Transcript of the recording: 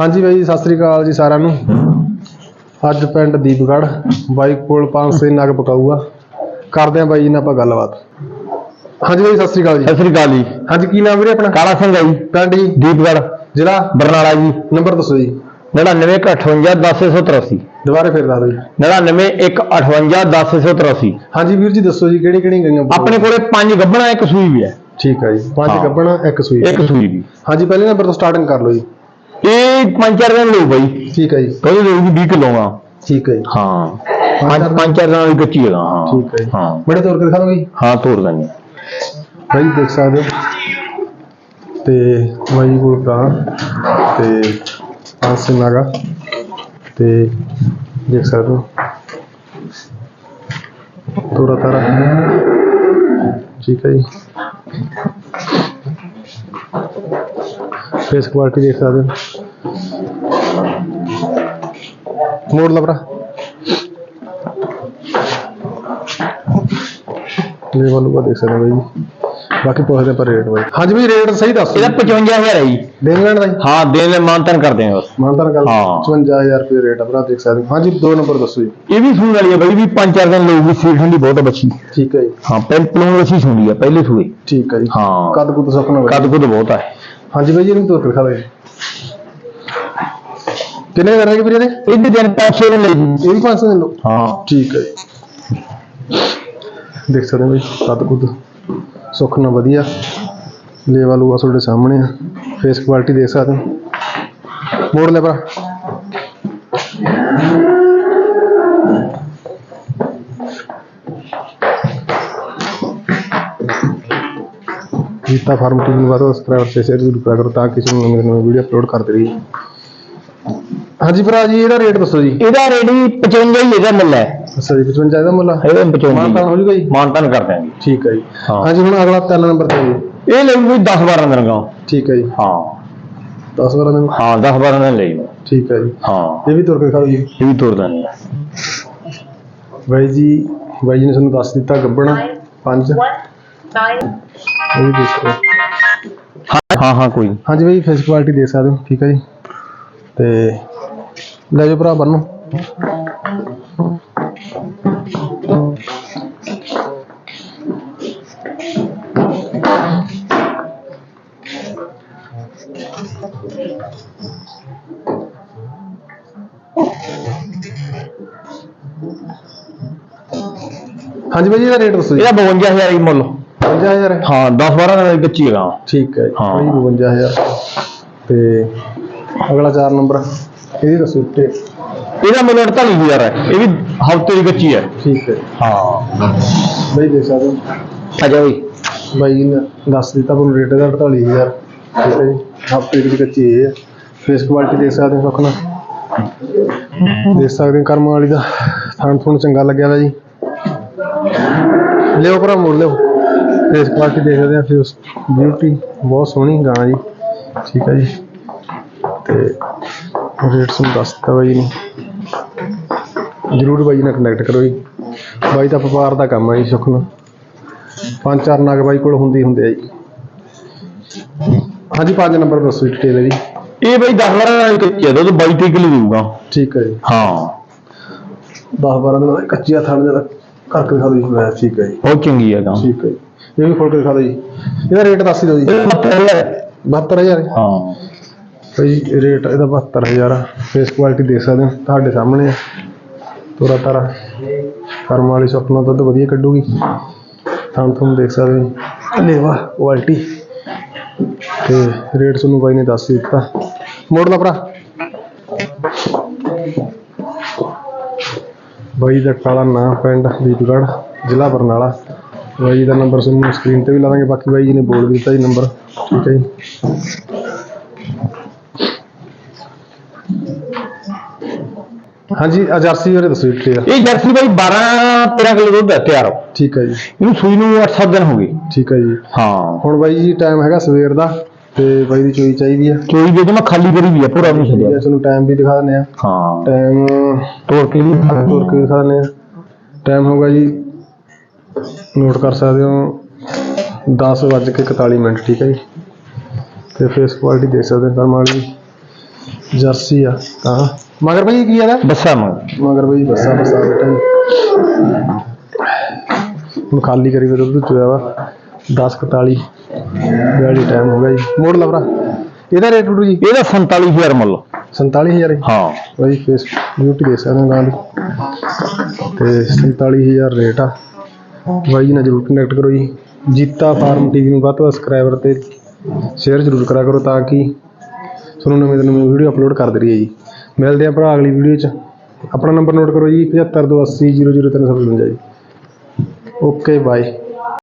ਹਾਂਜੀ ਬਾਈ ਜੀ, ਸਤਿ ਸ੍ਰੀ ਅਕਾਲ ਜੀ ਸਾਰਿਆਂ ਨੂੰ। ਅੱਜ ਪਿੰਡ ਦੀਪਗੜ੍ਹ ਬਾਈ ਕੋਲ ਪੰਜ ਛੇ ਨਗ ਪਕਾਊਗਾ। ਕਰਦੇ ਆਂ ਬਾਈ ਜੀ ਨਾਲ ਆਪਾਂ ਗੱਲਬਾਤ। ਹਾਂਜੀ ਬਾਈ ਸਤਿ ਸ੍ਰੀ ਅਕਾਲ ਜੀ। ਸਤਿ ਸ੍ਰੀ ਅਕਾਲ ਜੀ। ਹਾਂਜੀ ਕੀ ਨਾਮ ਵੀਰੇ ਆਪਣਾ? ਕਾਲਾ ਸਿੰਘ ਹੈ ਜੀ। ਪਿੰਡ ਜੀ? ਦੀਪਗੜ੍ਹ। ਜ਼ਿਲ੍ਹਾ? ਬਰਨਾਲਾ ਜੀ। ਨੰਬਰ ਦੱਸੋ ਜੀ। 9958 ਦੁਬਾਰੇ ਫੇਰ ਦੱਸ ਦਿਓ ਜੀ। 9915810183 ਹਾਂਜੀ ਵੀਰ ਜੀ ਦੱਸੋ ਜੀ ਕਿਹੜੀ ਕਿਹੜੀ ਗਈਆਂ ਆਪਣੇ ਕੋਲੇ ਪੰਜ ਗੱਬਣਾ ਇੱਕ ਸੂਈ ਵੀ ਹੈ। ਠੀਕ ਹੈ ਜੀ ਪੰਜ ਹਾਂ। ਗੱਬਣਾ ਇੱਕ ਸੂਈ। ਇੱਕ ਸੂਈ ਵੀ। ਹਾਂਜੀ ਪਹਿਲੇ ਨੰਬਰ ਤੋਂ ਸਟਾਰਟਿੰਗ ਕਰ ਲਓ ਜੀ। ਇਹ ਪੰਜ ਚਾਰ ਦਿਨ ਲਊ ਬਾਈ। ਠੀਕ ਹੈ ਜੀ। ਕਹਿੰਦੇ ਲੋਕ 20 ਕਿਲੋ ਆ। ਠੀਕ ਹੈ ਜੀ। ਹਾਂ। ਪੰਜ ਪੰਜ ਚਾਰ ਦਿਨਾਂ ਦੀ ਕੱਚੀ ਹੈਗਾ ਹਾਂ। ਠੀਕ ਹੈ ਜੀ। ਹਾਂ। ਬੜੇ ਤੌਰ ਤੇ ਦਿਖਾ ਜੀ? ਹਾਂ ਤੋੜ ਦਾਂਗੇ ਬਾਈ ਦੇਖ ਸਕਦੇ ਹੋ। ਤੇ ਬਾਈ ਕੋਲ ਗਾਂ ਤੇ ਪੰਜ ਸੇ ਨਾਗਾ ਤੇ ਦੇਖ ਸਕਦੇ ਹੋ। ਤੋਰਾ ਤਾਰਾ। ਠੀਕ ਹੈ ਜੀ। ਫੇਸ ਕੁਆਲਿਟੀ ਦੇਖ ਸਕਦੇ ਹੋ। ਮੋੜ ਲਾ ਭਰਾ ਲੈਵਲ ਉਹ ਦੇਖ ਸਕਦੇ ਹੋ ਬਾਈ ਜੀ ਬਾਕੀ ਪੁੱਛਦੇ ਪਰ ਰੇਟ ਬਾਈ ਹਾਂਜੀ ਵੀ ਰੇਟ ਸਹੀ ਦੱਸ ਇਹਦਾ 55000 ਹੈ ਜੀ ਦੇਣ ਲੈਣ ਦਾ ਜੀ ਹਾਂ ਦੇਣ ਲੈ ਮਾਨਤਨ ਕਰਦੇ ਆ ਬਸ ਮਾਨਤਾਨ ਗੱਲ ਹਾਂ। 55000 ਰੁਪਏ ਰੇਟ ਆ ਭਰਾ ਦੇਖ ਸਕਦੇ ਹੋ ਹਾਂਜੀ ਦੋ ਨੰਬਰ ਦੱਸੋ ਜੀ ਇਹ ਵੀ ਸੂਣ ਵਾਲੀ ਹੈ ਬਾਈ ਵੀ ਪੰਜ ਚਾਰ ਦਿਨ ਲਊਗੀ ਸੀਟ ਹੁੰਦੀ ਬਹੁਤ ਬੱਚੀ ਠੀਕ ਹੈ ਜੀ ਹਾਂ ਪਹਿਲ ਪਲੂਣ ਵਸੀ ਸੁਣੀ ਹੈ ਪਹਿਲੇ ਸੂਏ ਠੀਕ ਹੈ ਜੀ ਹਾਂ ਕੱਦ ਕੁੱਦ ਸੁੱਕਣਾ ਬਾਈ ਕੱਦ ਕੁੱਦ ਬਹੁਤ ਹੈ ਹਾਂਜੀ ਬਾਈ ਜੀ ਇਹਨੂੰ ਤੋਰ ਕੇ ਦਿਖਾ ਦਿਓ ਜੀ ਕਿੰਨੇ ਕਰਨਗੇ ਵੀਰੇ ਇਹਦੇ? ਇਹਦੇ ਦਿਨ 500 ਦਿਨ ਲਈ ਜੀ ਇਹ ਵੀ 500 ਦੇ ਲਓ। ਹਾਂ। ਠੀਕ ਹੈ ਜੀ। ਦੇਖ ਸਕਦੇ ਹੋ ਬਾਈ ਕੱਦ ਕੁੱਦ ਸੁੱਕਣਾ ਵਧੀਆ। ਲੇਵਲ ਉਹ ਤੁਹਾਡੇ ਸਾਹਮਣੇ ਆ। ਫੇਸ ਕੁਆਲਿਟੀ ਦੇਖ ਸਕਦੇ ਹੋ। ਮੋੜ ਲੈ ਭਰਾ। ਜੀਤਾ ਫਾਰਮ ਟੀਵੀ ਵਾਲਾ ਸਬਸਕ੍ਰਾਈਬਰ ਤੇ ਸ਼ੇਅਰ ਜ਼ਰੂਰ ਕਰਿਆ ਕਰੋ ਤਾਂ ਕਿ ਤੁਹਾਨੂੰ ਨਵੀਂ ਨਵੀਂ ਵੀਡੀਓ ਅਪਲੋਡ ਕਰਦੇ ਰਹੀਏ। ਹਾਂਜੀ ਭਰਾ ਜੀ ਇਹਦਾ ਰੇਟ ਦੱਸੋ ਜੀ। ਇਹਦਾ ਰੇਡੀ 55 ਹੀ ਇਹਦਾ ਮੁੱਲ ਹੈ। ਅੱਛਾ ਜੀ 55 ਇਹਦਾ ਮੁੱਲ ਆ? ਇਹਦਾ 55 ਮਾਨਤਾਨ ਹੋ ਜੂਗਾ ਜੀ? ਮਾਨਤਨ ਕਰ ਦਿਆਂਗੇ। ਠੀਕ ਹੈ ਜੀ। ਹਾਂ। ਹਾਂਜੀ ਹੁਣ ਅਗਲਾ ਤਿੰਨ ਨੰਬਰ ਤੇ ਜੀ। ਇਹ ਲਈ ਵੀ 10 12 ਦਿਨ ਗਾ ਠੀਕ ਹੈ ਜੀ। ਹਾਂ। 10 ਵਾਲਾ ਦਿਨ? ਹਾਂ 10 12 ਦਿਨ ਲਈ ਨੂੰ। ਠੀਕ ਹੈ ਜੀ। ਹਾਂ। ਇਹ ਵੀ ਤੁਰ ਕੇ ਖਾਓ ਜੀ। ਇਹ ਵੀ ਤੋੜ ਦਾਂਗੇ ਬਾਈ ਜੀ ਬਾਈ ਜੀ ਨੇ ਤੁਹਾਨੂੰ ਦੱਸ ਦਿੱਤਾ ਗੱਬਣਾ। ਪੰਜ। ਇਹ ਵੀ ਦੇਖੋ ਹਾਂ ਹਾਂ ਹਾਂ ਕੋਈ। ਹਾਂਜੀ ਬਾਈ ਫੇਸ ਕੁਆਲਿਟੀ ਦੇਖ ਸਕਦੇ ਹੋ। ਠੀਕ ਹੈ ਜੀ। ਤੇ ਲੈ ਜਾਓ ਭਰਾ ਬੰਨੋ ਹਾਂਜੀ ਬਾਈ ਜੀ ਇਹਦਾ ਰੇਟ ਦੱਸੋ ਜੀ। ਇਹਦਾ 52000 ਹੀ ਮੁੱਲ। 50000 ਹਾਂ? 10 12 ਦਿਨ ਦੀ ਕੱਚੀ ਹੈਗਾ। ਠੀਕ ਹੈ ਹਾਂ। ਹਾਂ 52000 ਤੇ ਅਗਲਾ 4 ਨੰਬਰ। ਇਹਦੀ ਤੇ ਇਹਦਾ ਮੁੱਲ 48000 ਹੈ। ਇਹ ਵੀ ਹਫ਼ਤੇ ਦੀ ਕੱਚੀ ਹੈ। ਠੀਕ ਹੈ। ਹਾਂ। ਬਾਈ ਦੇਖ ਸਕਦੇ ਹੋ ਆ ਜਾ ਬਈ। ਬਾਈ ਨੇ ਦੱਸ ਦਿੱਤਾ ਤੁਹਾਨੂੰ ਰੇਟ ਦਾ 48000 ਠੀਕ ਹੈ ਜੀ। ਹਫ਼ਤੇ ਦੀ ਕੱਚੀ ਇਹ ਹੈ। ਫੇਸ ਕੁਆਲਿਟੀ ਦੇਖ ਸਕਦੇ ਹੋ ਸੁਖਣਾ ਦੇਖ ਸਕਦੇ ਹੋ ਕਰਮ ਵਾਲੀ ਦਾ। ਥਣ ਥੁਣ ਚੰਗਾ ਲੱਗਿਆ ਵਾ ਜੀ। ਲਿਓ ਭਰਾ ਮੋੜ ਲਿਓ। ਫੇਸ ਕੁਆਲਿਟੀ ਦੇਖ ਸਕਦੇ ਆ ਫੇਸ ਬਿਊਟੀ ਬਹੁਤ ਸੋਹਣੀ ਗਾਂ ਜੀ। ਠੀਕ ਹੈ ਜੀ। ਤੇ ਰੇਟ ਤੁਹਾਨੂੰ ਦੱਸ ਦਿੱਤਾ ਬਾਈ ਨੇ ਜਰੂਰ ਬਾਈ ਨਾਲ ਕਨੈਕਟ ਕਰੋ ਜੀ। ਬਾਈ ਦਾ ਵਪਾਰ ਦਾ ਕੰਮ ਹੈ ਜੀ ਸੁਖਨਾ ਪੰਜ ਚਾਰ ਨਗ ਬਾਈ ਕੋਲ ਹੁੰਦੀ ਹੁੰਦੇ ਆ ਜੀ। ਹਾਂਜੀ ਪੰਜ ਨੰਬਰ ਦੱਸੋ ਡਿਟੇਲ ਜੀ। ਇਹ ਬਈ 10 12 ਦਿਨ ਦੀ ਕੱਚੀ ਹੈ ਦੁੱਧ 22 30 ਕਿਲੋ ਦੇਊਗਾ। ਠੀਕ ਹੈ ਜੀ। ਹਾਂ। 10 12 ਦਿਨ ਦਾ ਕੱਚੀਆ ਥਣ ਜਿਹਾ ਕਰਕੇ ਦਿਖਾ ਦਿਓ ਜੀ ਮੈਂ ਠੀਕ ਹੈ ਜੀ। ਬਹੁਤ ਚੰਗੀ ਹੈ ਗਾਂ ਠੀਕ ਹੈ ਜੀ। ਇਹ ਵੀ ਖੋਲ ਕੇ ਦਿਖਾ ਦਿਓ ਜੀ ਇਹਦਾ ਰੇਟ ਦੱਸ ਦਿਓ ਜੀ। ਇਹ 72000 72000 ਹਾਂ। ਭਾਈ ਰੇਟ ਇਹਦਾ 72000 ਆ। ਫੇਸ ਕੁਆਲਿਟੀ ਦੇਖ ਸਕਦੇ ਹੋ, ਤੁਹਾਡੇ ਸਾਹਮਣੇ ਆ। ਤੋਰਾ ਤਾਰਾ। ਕਰਮ ਵਾਲੀ ਸੁਪਨਾ ਦੁੱਧ ਵਧੀਆ ਕੱਢੂਗੀ। ਥਾਂ ਤੁਹਾਨੂੰ ਦੇਖ ਸਕਦੇ ਹੋ। ਲੇਵਾ ਕੁਆਲਿਟੀ ਤੇ ਰੇਟ ਤੁਹਾਨੂੰ ਬਾਈ ਨੇ ਦੱਸ ਹੀ ਦਿੱਤਾ। ਮੋੜ ਲਾ ਭਰਾ। ਬਾਈ ਦਾ ਕਾਲਾ ਨਾਂ ਪਿੰਡ ਦੀਪਗੜ੍ਹ, ਜ਼ਿਲ੍ਹਾ ਬਰਨਾਲਾ। ਬਾਈ ਜੀ ਦਾ ਨੰਬਰ ਤੁਹਾਨੂੰ ਸਕਰੀਨ ਤੇ ਵੀ ਲਾ ਦਾਂਗੇ। ਬਾਕੀ ਬਾਈ ਜੀ ਨੇ ਬੋਲ ਦਿੱਤਾ ਜੀ ਨੰਬਰ ਠੀਕ ਹੈ ਜੀ। ਹਾਂਜੀ ਆ ਜਰਸੀ ਬਾਰੇ ਦੱਸੋ ਜੀ clear। ਇਹ ਜਰਸੀ ਬਈ 12 13 ਕਿਲੋ ਦੁੱਧ ਹੈ ਤਿਆਰ। ਠੀਕ ਹੈ ਜੀ। ਇਹਨੂੰ ਸੂਈ ਨੂੰ 8-7 ਦਿਨ ਹੋ ਗਏ। ਠੀਕ ਹੈ ਜੀ। ਹਾਂ। ਹੁਣ ਬਾਈ ਜੀ ਟਾਈਮ ਹੈਗਾ ਸਵੇਰ ਦਾ ਤੇ ਬਾਈ ਦੀ ਚੋਈ ਚਾਹੀਦੀ ਆ ਚੋਈ ਦੇ ਮੈਂ ਖਾਲੀ ਕਰੀ ਵੀ ਆ ਪੂਰਾ ਨਹੀਂ ਛੱਡਿਆ। ਤੁਹਾਨੂੰ ਟਾਈਮ ਵੀ ਦਿਖਾ ਦਿੰਦੇ ਆ ਹਾਂ। ਟਾਈਮ ਤੋੜ ਕੇ ਵੀ ਤੁਰ ਕੇ ਦਿਖਾ ਦਿੰਦੇ ਆ ਟਾਈਮ ਹੋਗਾ ਜੀ ਨੋਟ ਕਰ ਸਕਦੇ ਹੋ 10 ਵੱਜ ਕੇ 41 ਮਿੰਟ ਠੀਕ ਹੈ ਜੀ। ਤੇ ਫੇਸ ਕੁਆਲਿਟੀ ਦੇਖ ਸਕਦੇ ਹੋ ਕਰਮ ਵਾਲੀ ਜਰਸੀ ਆ ਤਾਂ ਮਗਰ ਭਾਈ ਕੀ ਆਦਾ ਬੱਸਾ ਮੰਗ ਮਗਰ ਭਾਈ ਬੱਸਾ ਬੱਸਾ ਬੇਟਾ ਜੀ ਹੁਣ ਖਾਲੀ ਕਰੀ ਫਿਰ ਦੁੱਧ ਚੋਇਆ ਵਾ। 10:41 ਬਿਆਲੀ ਟਾਈਮ ਹੋ ਗਿਆ ਜੀ। ਮੋੜ ਲਵਰਾ ਇਹਦਾ ਰੇਟ ਟੁੱਟੂ ਜੀ? ਇਹਦਾ 47000 ਮੁੱਲ। 47000 ਹਾਂ? ਬਾਈ ਫੇਸ ਬਿਊਟੀ ਦੇ ਸਕਦੇ ਦੀ ਤੇ 47000 ਰੇਟ ਆ। ਬਾਈ ਜੀ ਨਾਲ ਜਰੂਰ ਕਨੈਕਟ ਕਰੋ ਜੀ। ਜੀਤਾ ਫਾਰਮ ਟੀਵੀ ਨੂੰ ਵੱਧ ਤੋਂ ਵੱਧ ਸਬਸਕ੍ਰਾਈਬਰ ਤੇ ਸ਼ੇਅਰ ਜਰੂਰ ਕਰਿਆ ਕਰੋ ਤਾਂ ਕਿ ਤੁਹਾਨੂੰ ਨਵੇਂ ਤੋਂ ਨਵੇਂ ਵੀਡੀਓ ਅਪਲੋਡ ਕਰਦੇ ਰਹੀਏ ਜੀ। ਮਿਲਦੇ ਆ ਭਰਾ ਅਗਲੀ ਵੀਡੀਓ 'ਚ। ਆਪਣਾ ਨੰਬਰ ਨੋਟ ਕਰੋ ਜੀ 7528000355 ਜੀ। Okay bye